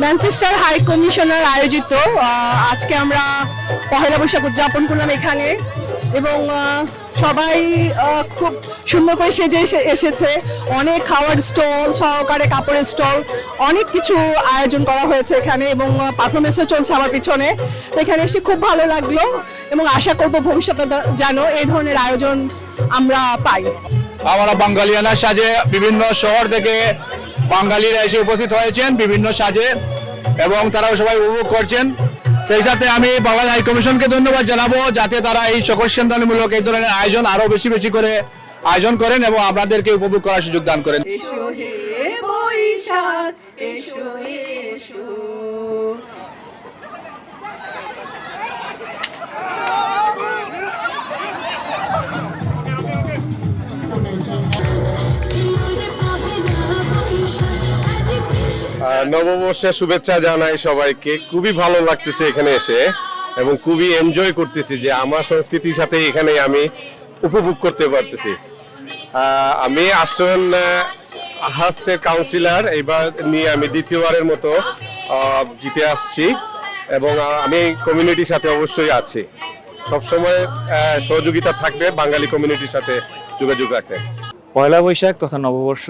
Manchester high commissioner আয়োজিত আজকে আমরা পহেলা বৈশাখ উদযাপন করলাম এখানে এবং সবাই খুব সুন্দর করে সেজে এসে- এসেছে। অনেক খাওয়ার স্টল, সহকারে কাপড়ের স্টল, অনেক কিছু আয়োজন করা হয়েছে এখানে এবং পারফরমেন্সও চলছে আমার পিছনে। তো এখানে এসে খুব ভালো লাগল এবং আশা করব ভবিষ্যতে যেন এই ধরনের আয়োজন আমরা পাই। আমরা বাঙালিয়ানা সাজে বিভিন্ন শহর থেকে বাঙালিরা এসে উপস্থিত হয়েছেন বিভিন্ন সাজে এবং তারাও সবাই উপভোগ করছেন। সেই সাথে আমি বাংলাদেশ হাইকমিশনকে ধন্যবাদ জানাব, যাতে তারা এই সকল সন্তানমূলক এই ধরনের আয়োজন আরও বেশি বেশি করে আয়োজন করেন এবং আপনাদেরকে উপভোগ করার সুযোগ দান করেন। নববর্ষের শুভেচ্ছা জানাই সবাইকে। খুবই ভালো লাগতেছে এখানে এসে এবং খুবই এনজয় করতেছি যে আমার সংস্কৃতির সাথে এখানে আমি উপভোগ করতে পারতেছি। আমি আষ্টন হাস্টের কাউন্সিলর এবার নিয়ে আমি দ্বিতীয়বারের মতো জিতে আসছি এবং আমি কমিউনিটির সাথে অবশ্যই আছি। সবসময় সহযোগিতা থাকবে বাঙালি কমিউনিটির সাথে যোগাযোগ রাখতে। পয়লা বৈশাখ তথা নববর্ষ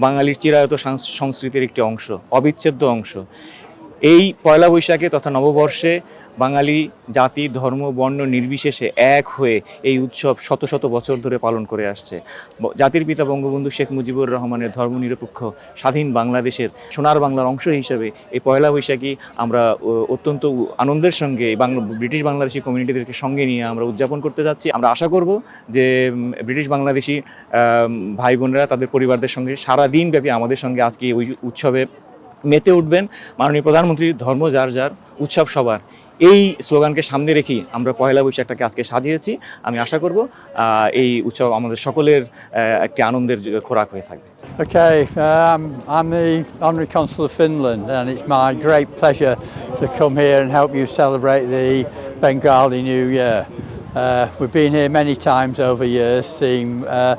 বাঙালির চিরায়ত সাংস- সংস্কৃতির একটি অংশ অবিচ্ছেদ্য অংশ। এই পয়লা বৈশাখে তথা নববর্ষে বাঙালি জাতি, ধর্ম, বর্ণ নির্বিশেষে এক হয়ে এই উৎসব শত শত বছর ধরে পালন করে আসছে। জাতির পিতা বঙ্গবন্ধু শেখ মুজিবুর রহমানের ধর্মনিরপেক্ষ স্বাধীন বাংলাদেশের সোনার বাংলার অংশ হিসেবে এই পয়লা বৈশাখী আমরা অত্যন্ত আনন্দের সঙ্গে বাংলা, ব্রিটিশ বাংলাদেশি কমিউনিটিদেরকে সঙ্গে নিয়ে আমরা উদযাপন করতে যাচ্ছি। আমরা আশা করব যে ব্রিটিশ বাংলাদেশি ভাই বোনেরা তাদের পরিবারদের সঙ্গে সারা দিন ব্যাপী আমাদের সঙ্গে আজকে উই- উৎসবে মেতে উঠবেন। মাননীয় প্রধানমন্ত্রী, ধর্ম যার যার, উৎসব সবার। এই স্লোগানকে সামনে রেখেই আমরা পয়লা বৈশাখটাকে আজকে সাজিয়েছি আমি আশা করব আহ, এই উৎসব আমাদের সকলের আহ, একটি আনন্দের জ- খোরাক হয়ে থাকবে Okay, um, I'm the Honorary Consul of Finland, and it's my great pleasure to come here and help you celebrate the Bengali New Year. Uh, we've been here many times over years, seeing uh,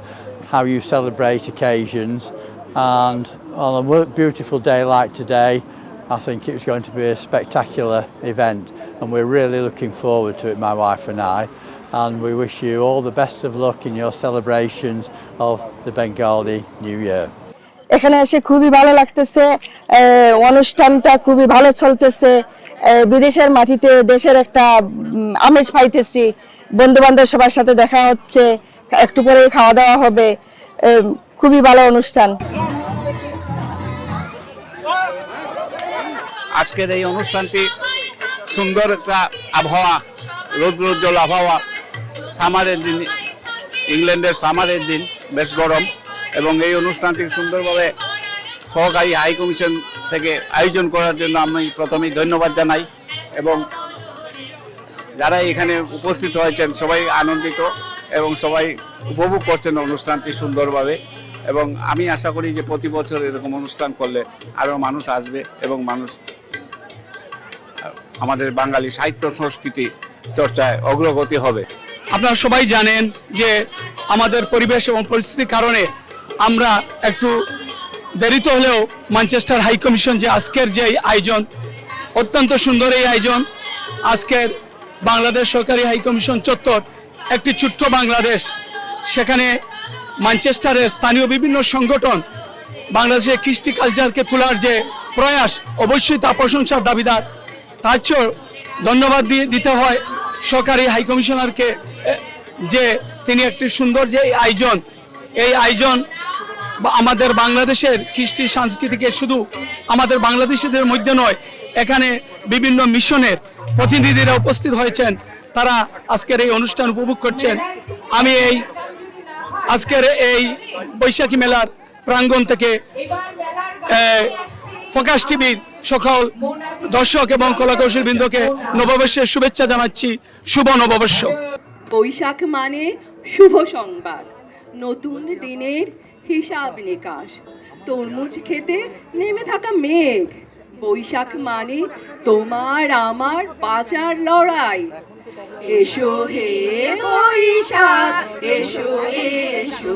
how you celebrate occasions, and on a wo- beautiful day like today, I think it was going to be a spectacular event, And we're really looking forward to it, my wife and I. And we wish you all the best of luck in your celebrations of the Bengali New Year. এখানে এসে খুবই ভালো লাগতেছে অনুষ্ঠানটা খুবই ভালো চলতেছে বিদেশের মাটিতে দেশের একটা আমেজ পাইতেছি বন্ধু বান্ধব সবার সাথে দেখা হচ্ছে একটু পরেই খাওয়া দাওয়া হবে খুবই ভালো অনুষ্ঠান আজকের এই অনুষ্ঠানটি সুন্দর একটা আবহাওয়া, রৌদ্রোজ্জ্বল আবহাওয়া, সামারের দিন, ইংল্যান্ডের সামারের দিন, বেশ গরম। এবং এই অনুষ্ঠানটি সুন্দরভাবে সহকারী হাই কমিশন থেকে আয়োজন করার জন্য আমি প্রথমেই ধন্যবাদ জানাই। এবং যারা এখানে উপস্থিত হয়েছেন, সবাই আনন্দিত এবং সবাই উপভোগ করছেন অনুষ্ঠানটি সুন্দরভাবে। এবং আমি আশা করি যে প্রতি বছর এরকম অনুষ্ঠান করলে আরও মানুষ আসবে এবং মানুষ আমাদের বাঙালি সাহিত্য সংস্কৃতি চর্চায় অগ্রগতি হবে। আপনারা সবাই জানেন যে আমাদের পরিবেশ এবং পরিস্থিতির কারণে আমরা একটু দেরিতে হলেও ম্যানচেস্টার হাই কমিশন যে আজকের যে আয়োজন, অত্যন্ত সুন্দর এই আয়োজন, আজকের বাংলাদেশ সরকারি হাই কমিশন চত্বর একটি ছোট্ট বাংলাদেশ। সেখানে ম্যানচেস্টারের স্থানীয় বিভিন্ন সংগঠন বাংলাদেশের কৃষ্টি কালচারকে তোলার যে প্রয়াস, অবশ্যই তা প্রশংসার দাবিদার। তার চেয়েও ধন্যবাদ দিয়ে দিতে হয় সরকারি হাই কমিশনারকে যে তিনি একটি সুন্দর যে আয়োজন, এই আয়োজন আমাদের বাংলাদেশের কৃষ্টি সংস্কৃতিকে শুধু আমাদের বাংলাদেশিদের মধ্যে নয়, এখানে বিভিন্ন মিশনের প্রতিনিধিরা উপস্থিত হয়েছেন, তারা আজকের এই অনুষ্ঠান উপভোগ করছেন। আমি এই আজকের এই বৈশাখী মেলার প্রাঙ্গণ থেকে ফোকাস টিভির সকল দর্শক এবং কলাকৌশল বৃন্দকে নববর্ষের শুভেচ্ছা জানাচ্ছি। শুভ নববর্ষ। বৈশাখ মানে শুভ সংবাদ। নতুন দিনের হিসাব নিকাশ। তরমুজ খেতে নেমে থাকা মেঘ। বৈশাখ মানে তোমার আমার বাঁচার লড়াই। এসো হে বৈশাখ, এসো এসো।